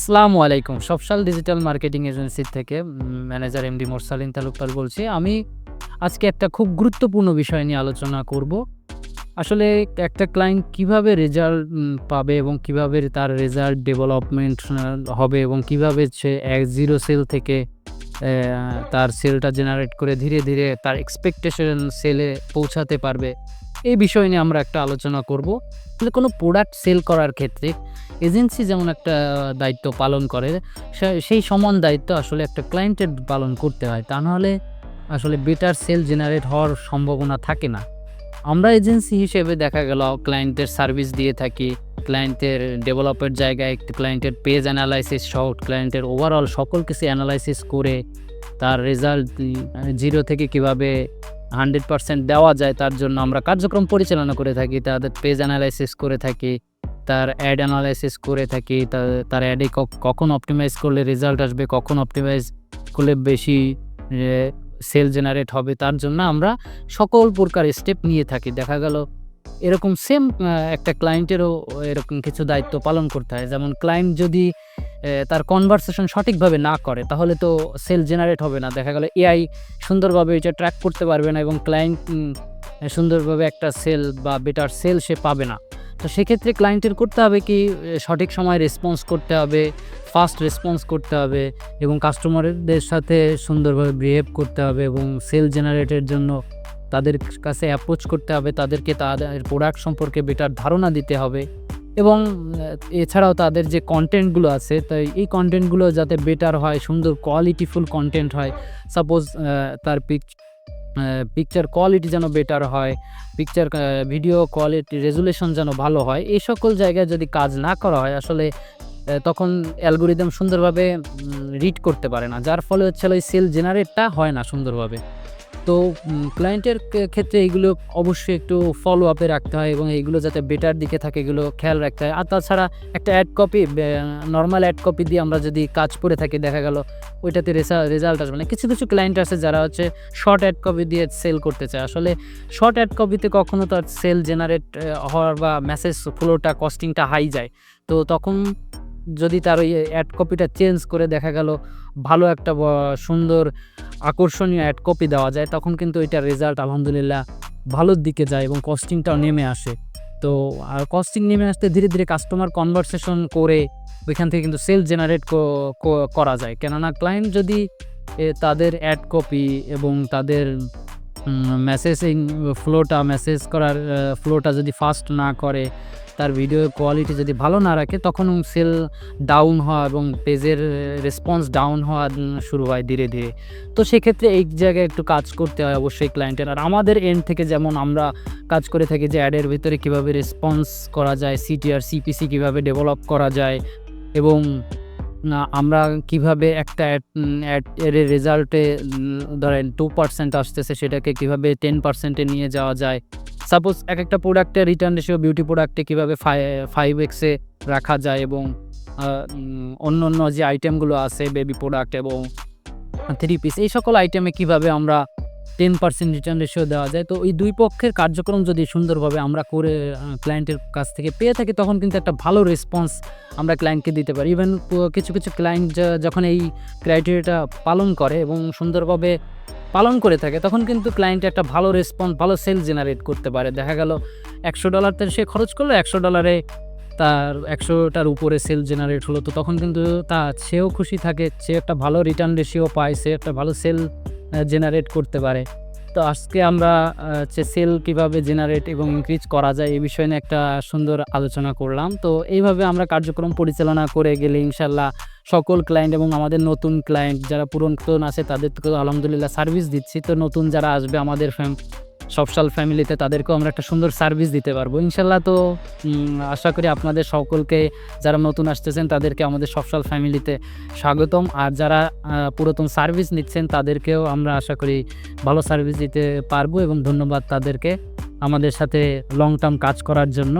আসসালামু আলাইকুম। সবসাল ডিজিটাল মার্কেটিং এজেন্সি থেকে ম্যানেজার এমডি মোরসালিন তালুকদার বলছি। আমি আজকে একটা খুব গুরুত্বপূর্ণ বিষয় নিয়ে আলোচনা করব। আসলে একটা ক্লায়েন্ট কীভাবে রেজাল্ট পাবে এবং কীভাবে তার রেজাল্ট ডেভেলপমেন্ট হবে এবং কীভাবে সে এক জিরো সেল থেকে তার সেলটা জেনারেট করে ধীরে ধীরে তার এক্সপেকটেশন সেলে পৌঁছাতে পারবে। এই বিষয় নিয়ে আমরা একটা আলোচনা করব। তাহলে কোনো প্রোডাক্ট সেল করার ক্ষেত্রে এজেন্সি যেমন একটা দায়িত্ব পালন করে সেই সমান দায়িত্ব আসলে একটা ক্লায়েন্টের পালন করতে হয়। তা নাহলে আসলে বেটার সেল জেনারেট হওয়ার সম্ভাবনা থাকে না। আমরা এজেন্সি হিসেবে দেখা গেল ক্লায়েন্টের সার্ভিস দিয়ে থাকি। ক্লায়েন্টের ডেভেলপের জায়গায় একটু ক্লায়েন্টের পেজ অ্যানালাইসিস সহ ক্লায়েন্টের ওভারঅল সকল কিছু অ্যানালাইসিস করে তার রেজাল্ট জিরো থেকে কীভাবে হান্ড্রেড পার্সেন্ট দেওয়া যায় তার জন্য আমরা কার্যক্রম পরিচালনা করে থাকি, তাদের পেজ অ্যানালাইসিস করে থাকি, তার অ্যাড অ্যানালাইসিস করে থাকি তার অ্যাডে কখন অপটিমাইজ করলে রেজাল্ট আসবে, কখন অপটিমাইজ করলে বেশি সেল জেনারেট হবে, তার জন্য আমরা সকল প্রকার স্টেপ নিয়ে থাকি। দেখা গেল এরকম সেম একটা ক্লায়েন্টেরও এরকম কিছু দায়িত্ব পালন করতে হয়। যেমন ক্লায়েন্ট যদি তার কনভারসেশন সঠিকভাবে না করে, তাহলে তো সেল জেনারেট হবে না। দেখা গেল এআই সুন্দরভাবে এটা ট্র্যাক করতে পারবে না এবং ক্লায়েন্ট সুন্দরভাবে একটা সেল বা বেটার সেল সে পাবে না। তো সেক্ষেত্রে ক্লায়েন্টের করতে হবে কি সঠিক সময় রেসপন্স করতে হবে ফাস্ট রেসপন্স করতে হবে এবং কাস্টমারদের সাথে সুন্দরভাবে বিহেভ করতে হবে এবং সেল জেনারেটের জন্য তাদের কাছে অ্যাপ্রোচ করতে হবে, তাদেরকে তাদের প্রোডাক্ট সম্পর্কে বেটার ধারণা দিতে হবে এবং এছাড়াও তাদের যে কন্টেন্টগুলো আছে তাই এই কন্টেন্টগুলো যাতে বেটার হয়, সুন্দর কোয়ালিটিফুল কন্টেন্ট হয় সাপোজ তার পিক পিকচার কোয়ালিটি যেন বেটার হয় পিকচার ভিডিও কোয়ালিটি রেজুলেশন যেন ভালো হয়, এই সকল জায়গায় যদি কাজ না করা হয়, আসলে তখন অ্যালগোরিদম সুন্দরভাবে রিড করতে পারে না, যার ফলে হচ্ছে ওই সেল জেনারেটটা হয় না সুন্দরভাবে। তো ক্লায়েন্টের ক্ষেত্রে এইগুলো অবশ্যই একটু ফলো আপে রাখতে হয় এবং এইগুলো যাতে বেটার দিকে থাকে এগুলো খেয়াল রাখতে হয়। আর তাছাড়া একটা ad copy normal ad copy দিয়ে আমরা যদি কাজ করে থাকি, দেখা গেল ওইটাতে রেজাল্ট আসবে। না কিছু কিছু ক্লায়েন্ট আছে যারা হচ্ছে শর্ট অ্যাড কপি দিয়ে সেল করতে চায়। আসলে শর্ট অ্যাড কপিতে কখনো তার সেল জেনারেট হওয়ার বা মেসেজ ফ্লোটা কস্টিংটা হাই যায়। তো তখন যদি তার ওই অ্যাড কপিটা চেঞ্জ করে দেখা গেল ভালো একটা সুন্দর আকর্ষণীয় অ্যাড কপি দেওয়া যায়, তখন কিন্তু এটার রেজাল্ট আলহামদুলিল্লাহ ভালোর দিকে যায় এবং কস্টিংটাও নেমে আসে। তো আর কস্টিং নেমে আসতে ধীরে ধীরে কাস্টমার কনভারসেশন করে ওইখান থেকে কিন্তু সেল জেনারেট করা যায়। কেননা ক্লায়েন্ট যদি তাদের অ্যাড কপি এবং তাদের মেসেজিং ফ্লোটা মেসেজ করার ফ্লোটা যদি ফাস্ট না করে, তার ভিডিও কোয়ালিটি যদি ভালো না রাখে, তখন সেল ডাউন হওয়া এবং পেজের রেসপন্স ডাউন হওয়া শুরু হয় ধীরে ধীরে। তো সেক্ষেত্রে এই জায়গায় একটু কাজ করতে হয় অবশ্যই ক্লায়েন্টের আর আমাদের এন্ড থেকে যেমন আমরা কাজ করে থাকি যে অ্যাডের ভিতরে কীভাবে রেসপন্স করা যায় সিটিআর সিপিসি কীভাবে ডেভেলপ করা যায় এবং আমরা কীভাবে একটা অ্যাড এর রেজাল্টে ধরেন টু পার্সেন্ট আসতেছে, সেটাকে কীভাবে টেন পার্সেন্টে নিয়ে যাওয়া যায়? সাপোজ এক একটা প্রোডাক্টের রিটার্ন রেশিও বিউটি প্রোডাক্টে কীভাবে ফাইভ এক্সে রাখা যায় এবং অন্য অন্য যে আইটেমগুলো আছে বেবি প্রোডাক্ট এবং থ্রি পিস এই সকল আইটেমে কীভাবে আমরা টেন পার্সেন্ট রিটার্ন রেশিও দেওয়া যায়। তো এই দুই পক্ষের কার্যক্রম যদি সুন্দরভাবে আমরা করে ক্লায়েন্টের কাছ থেকে পেয়ে থাকি, তখন কিন্তু একটা ভালো রেসপন্স আমরা ক্লায়েন্টকে দিতে পারি। ইভেন কিছু কিছু ক্লায়েন্ট যখন এই ক্রাইটেরিয়াটা পালন করে এবং সুন্দরভাবে পালন করে থাকে, তখন কিন্তু ক্লায়েন্ট একটা ভালো রেসপন্স ভালো সেল জেনারেট করতে পারে। দেখা গেল, একশো ডলারতে সে খরচ করল, একশো ডলারে তার একশোটার উপরে সেল জেনারেট হলো। তো তখন কিন্তু তা, সেও খুশি থাকে, সে একটা ভালো রিটার্ন রেশিও পায়, সে একটা ভালো সেল জেনারেট করতে পারে। তো আজকে আমরা হচ্ছে সেল কীভাবে জেনারেট এবং ইনক্রিজ করা যায় এই বিষয়ে নিয়ে একটা সুন্দর আলোচনা করলাম। তো এইভাবে আমরা কার্যক্রম পরিচালনা করে গেলে ইনশাল্লাহ সকল ক্লায়েন্ট এবং আমাদের নতুন ক্লায়েন্ট যারা পুরন আছে তাদের আলহামদুলিল্লাহ সার্ভিস দিচ্ছি। তো নতুন যারা আসবে আমাদের সবসাল ফ্যামিলিতে তাদেরকেও আমরা একটা সুন্দর সার্ভিস দিতে পারব। ইনশাল্লাহ তো আশা করি আপনাদের সকলকে যারা নতুন আসতেছেন, তাদেরকে আমাদের সবসাল ফ্যামিলিতে স্বাগতম। আর যারা পুরাতন সার্ভিস নিচ্ছেন, তাদেরকেও আমরা আশা করি ভালো সার্ভিস দিতে পারব এবং ধন্যবাদ তাদেরকে আমাদের সাথে লং টার্ম কাজ করার জন্য।